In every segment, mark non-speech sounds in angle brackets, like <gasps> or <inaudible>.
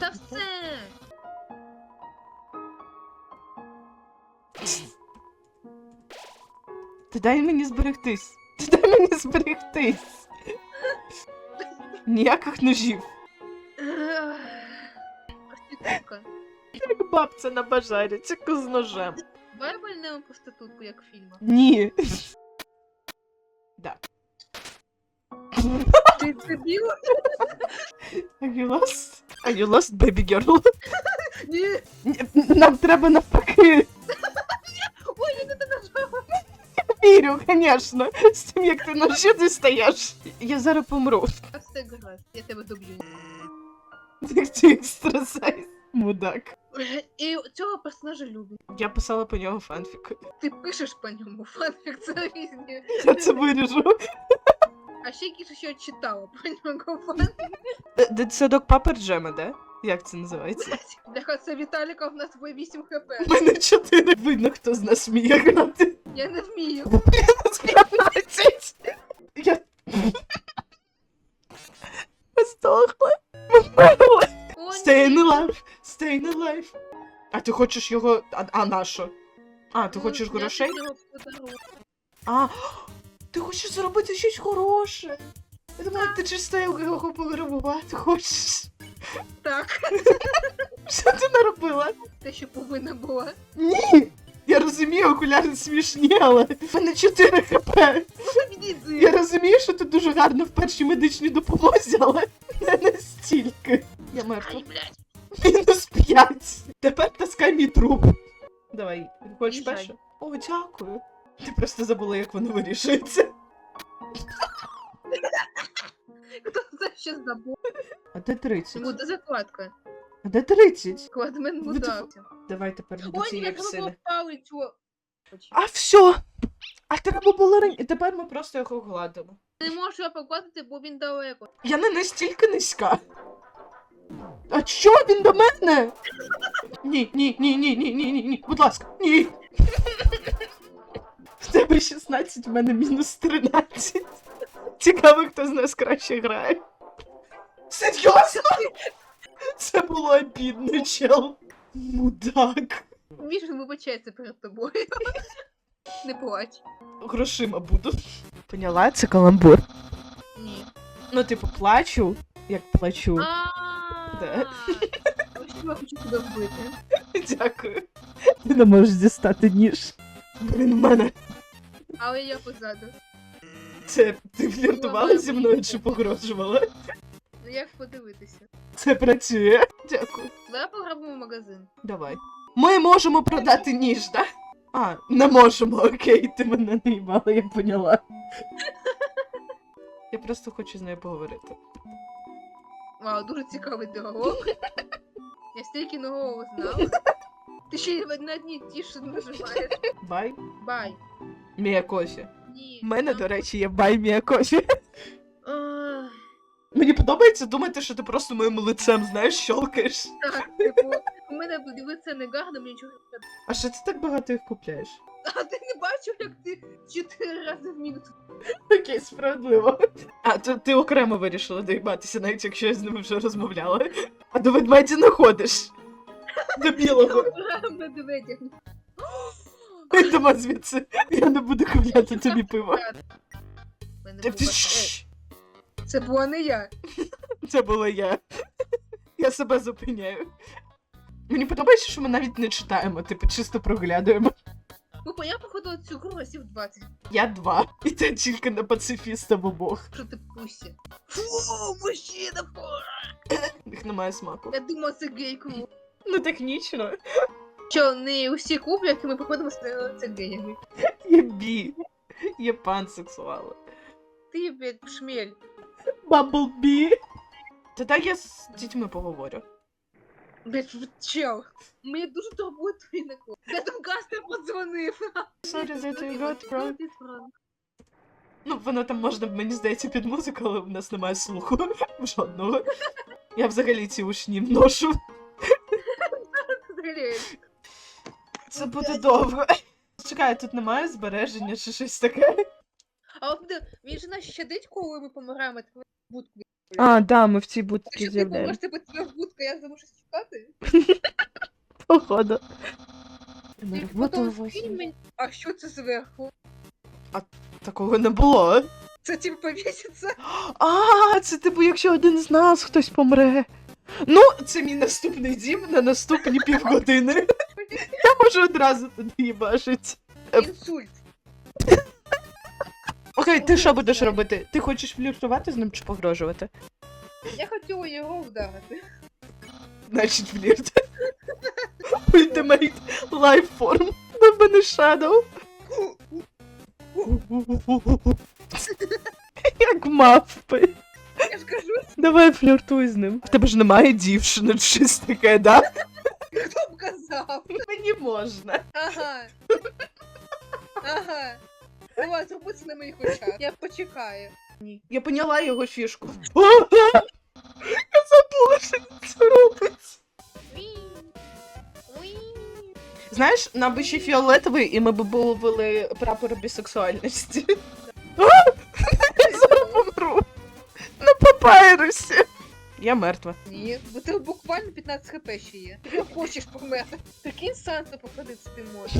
Та все! Ти дай мені зберегтись. Ти дай мені зберегтись. Ніяких ножів. Як бабця на бажарі, тільки з ножем. Давай проститутку, як в фільмах. Ні. <laughs> <laughs> Ти дебіл? Are you lost? Are you lost, baby girl? <laughs> Ні! Нам треба навпаки. Ой, я не нажала! Вірю, звісно. З тим, як ти ножі дістаєш. Я зараз помру. Все гаразд, я тебе доб'ю. Як ти екстрасайз. Мудак. І цього персонажа люблю. Я писала по нього фанфік. Ти пишеш по ньому фанфік, це різні. Я це виріжу. А ще якісь ще читала про нього фанфік. Д- Дитсадок Папер Джема, да? Як це називається? Бляха, це Віталіка, в нас твоє 8 хп. У мене чотири видно, хто з нас вміє грати. Я не вмію. 15. Я... Ми здохли. Ми alive, stay alive. А ти хочеш його. А, а на що? А, ти Ну, хочеш грошей? А, ти хочеш зробити щось хороше. Я думала, ти чисто його пограбувати хочеш. Так, Що ти наробила? те, що повинна була. Ні! Я розумію, окуляри смішні, але в мене 4 хп. Я розумію, що ти дуже гарно в першій медичній допомозі, але не настільки. Я мертва. Мінус 5. Тепер таскай мій труп. Давай, хочеш Їжджай. перше? О, дякую. Ти просто забула, як воно вирішується. Хто це ще забув? А де 30? Буде закладка. А де 30? Кладмен Ви мудак. Давай тепер до Ой, цієї як псини. воно палить. А все! А треба було раніше. І тепер ми просто його гладимо. Не можу його погладити, бо він далеко. Я не настільки низька. А що він до мене? Ні, ні, ні, ні, ні, ні, ні, ні. Будь ласка, ні. В тебе 16, в мене мінус 13. Цікаво, хто з нас краще грає. Серйозно? Це було обідно, чел. Мудак. Він вибачається перед тобою. Не плач. Грошима буду. Поняла, це каламбур. Ні. Ну, типу, плачу, як плачу. Да. Що я хочу тебе вбити. <laughs> Дякую. Ти не можеш дістати ніж. Блін, в мене. Але я позаду. Це ти фліртувала зі мною чи погрожувала? Ну як подивитися? Це працює. Дякую. Давай пограбимо магазин. Давай. Ми можемо продати ніж, так? А, не можемо, окей, ти мене не їбала, я поняла. <laughs> Я просто хочу з нею поговорити. Вау, дуже цікавий діалог. <laughs> Я стільки нового знала. Ти ще й на одній ті, що нажимаєш. Бай. Бай. Міякоші. Ні. У мене, до речі, є бай. Ах, Мені подобається думати, що ти просто моїм лицем, знаєш, щолкаєш. Так, типу, у мене лице не гарно, мені нічого не треба. А що ти так багато їх купляєш? А ти не бачив, як ти чотири рази в мінуту Окей, справедливо. А, то ти окремо вирішила доїбатися, навіть якщо я з ними вже розмовляла. А до ведмеді не ходиш. До білого. Йдемо звідси. Я не буду купляти тобі пиво. Ти, ти, шш. Це була не я. <laughs> Це була я. Я себе зупиняю. Мені подобається, що ми навіть не читаємо, типу чисто проглядуємо. Ну, я походила цю гру разів 20. Я два. І ти тільки на пацифіста в обох. Що ти пусі? Фу, мужчина, фу! Їх немає смаку. Я думала, це гейку. Ну технічно. Що, не усі куплять, і ми походимо з це геями. Є бі. Є пансексуали. Ти, блядь, шмель. Бамблбі. Та так я з дітьми поговорю. Блядь, чел. Мені дуже твій наклон. Я там Кастер подзвонив. Sorry that you got wrong. Ну, воно там можна, мені здається, під музику, але в нас немає слуху. <laughs> Жодного. Я взагалі ці ушні ношу. Це буде довго. Чекай, тут немає збереження чи щось таке. А от буде, він же нас щадить, коли ми помираємо, так будку. А, да, ми в цій будці з'являємо. помреш, тебе твоя будка, я забув чекати. <laughs> Походу. Потім скинь мені. А що це зверху? Такого не було. Це типу повіситься? <gasps> А, це типу, якщо один з нас хтось помре. Ну, це мій наступний дім на наступні півгодини. <laughs> Я можу одразу туди їбашить. Інсульт. Окей, ти що будеш робити? Ти хочеш фліртувати з ним чи погрожувати? Я хотіла його вдарити. Значить, флірт. Ultimate life form. На мене shadow. <laughs> Як мавпи. Я ж кажу, Давай фліртуй з ним. В тебе ж немає дівчини, чи щось таке, да? хто б казав. Мені можна. Ага. Ага. Давай, зроби це на моїх очах. Я почекаю. Ні. Я поняла його фішку. <laughs> Я забула, що він це робить. Знаєш, нам би ще фіолетовий, і ми б вили прапор бісексуальності. <laughs> <laughs> Я зараз помру. На папайрусі. Я мертва. Ні, бо ти буквально 15 хп ще є. Ти хочеш померти. Прикинь, Санту походити ти можеш.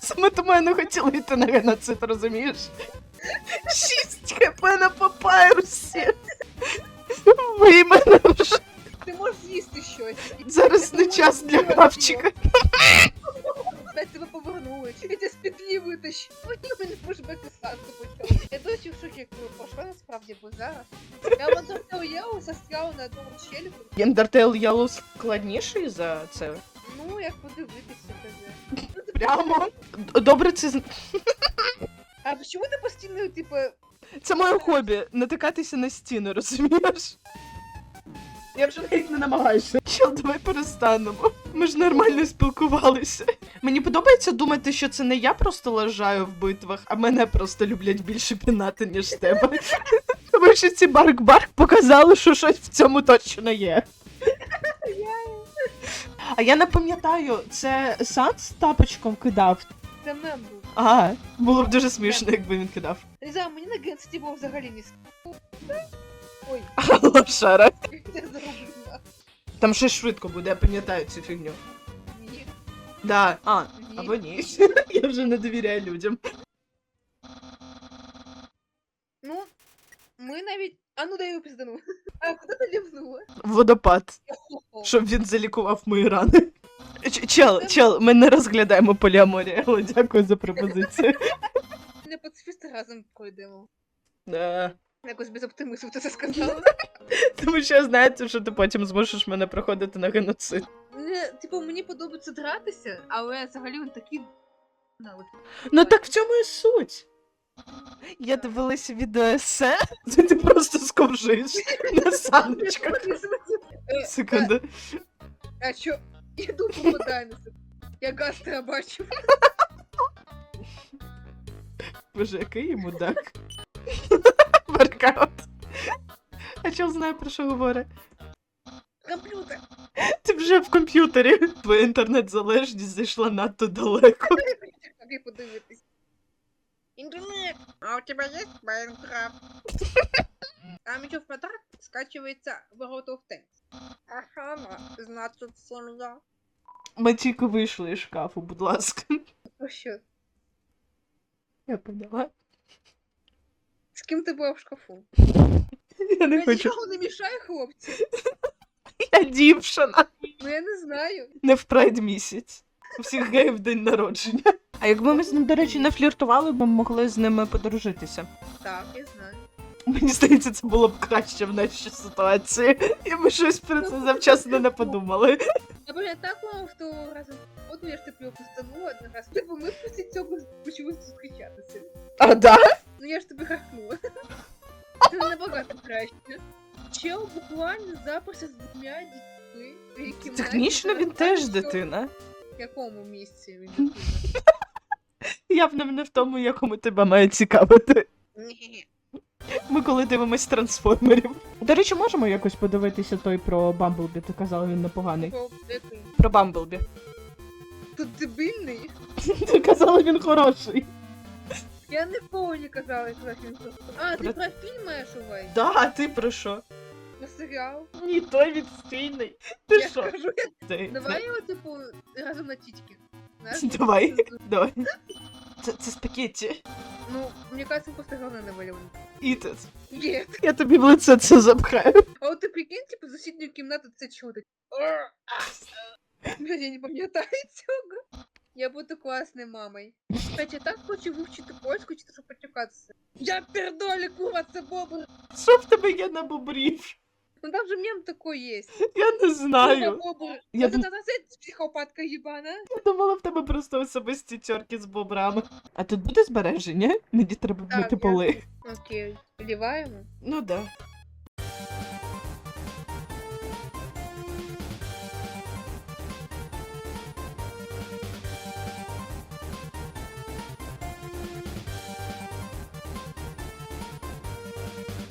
Саме тому я не хотіла йти на геноцид, розумієш? Шість хп на папайрусі. Ви мене вже. Ти можеш з'їсти щось. Зараз не час для хавчика. Опять тебе повернули. Я тебе з петлі витащу. Ой, мене пушбеки Санту почав. Я досі в шокі, як ви пошла насправді, бо зараз. На одному челіку. Ендертейл Ялу складніший за це. Ну, як подивитися тебе. Прямо. Добре, це з- А чому ти постійно, типу, це моє хобі. Натикатися на стіни, розумієш? Я вже навіть не намагаюся. Чел, давай перестанемо. Ми ж нормально спілкувалися. Мені подобається думати, що це не я просто лажаю в битвах, а мене просто люблять більше пінати, ніж тебе. Тому що ці барк-барк показали, що щось в цьому точно є. А я не пам'ятаю, це Сан з тапочком кидав. це мем був? А, було б дуже смішно, якби він кидав. Не знаю, мені на генсті був взагалі не Ой, <laughs> Лошара. Там щось швидко буде, я пам'ятаю цю фігню. Ні, Да. А, або ні. <laughs> Я вже не довіряю людям. Ну, ми навіть. А ну дай його піздану. А куди ти лівнула? Водопад, щоб він залікував мої рани. Ч- Чел, чел, ми не розглядаємо поліаморію, але дякую за пропозицію. Не пацифісти разом пройдемо. Е, Якось без оптимізму ти це сказала. Тому що я знаю, що ти потім змусиш мене проходити на геноцид. Не, типу, мені подобається дратися, але взагалі він такий. От. Ну так в цьому і суть. Я дивилася відео есе, де <laughs> ти просто сковжиш на саночках. Секунду. А що? Іду на це. Я гастра бачу. Боже, який я мудак. <laughs> Воркаут. А чел знає про що говорить? Комп'ютер. Ти вже в комп'ютері. Твоя інтернет-залежність зайшла надто далеко. Тобі подивитись. Интернет! А у тебя есть Майнкрафт? <laughs> А мечов подарок скачивается World of Tanks. Ага, значит семья. Ми тільки вийшли із шкафу, будь ласка. Ну що, Я поняла. з ким ти була в шкафу? Я не Я хочу. нічого не мішаю, хлопці. Я дівчина. Ну я не знаю. Не в прайд місяць. У всіх геїв день народження. А якби ми з ним, до речі, не фліртували, ми могли з ними подружитися. Так, я знаю. Мені здається, це було б краще в нашій ситуації. І ми щось про це завчасно не подумали. Я так мало в того разу я ж тебе постанула один раз. Типу ми після цього почали зустрічатися. А да? Ну я ж тобі харкнула. Це набагато краще. Чел буквально заперся з двома дітьми. Технічно він теж дитина. В якому місці він дитина? Явно не в тому, якому тебе має цікавити. Ні. Ми коли дивимось трансформерів. До речі, можемо якось подивитися той про Бамблбі. Ти казала, він непоганий. Бо? Про Бамблбі. Тут дебільний. <laughs> Ти казала, він хороший. Я не повні казала, що він тут. А, ти Про- про фільм маєш увазі? Да, а ти про що? Про серіал? Ні, той відстійний. Ти Я що? кажу, Ти... давай його, типу, разом на тічки. Знаєш? Давай. Давай. Це, це спагетті. Ну, мені кажется, просто говно намалювано. Ітет. Є. Я тобі в лице це запхаю. А от ти прикинь, типу, сусідню кімнату це чого так? Я не пам'ятаю цього. Я буду класною мамою. Кстати, я так хочу вивчити польську, чи щоб потюкатися. Я пердолі, курва, це бобр. Що в тебе є на бобрів? Ну там же мем такой есть. <laughs> Я не знаю. Я дум- психопатка ебана. Я думала, в тебе просто особисті тьорки з бобрами. А тут буде збереження? Мені треба Так, мити поли. Окей. Вливаємо. Ну да.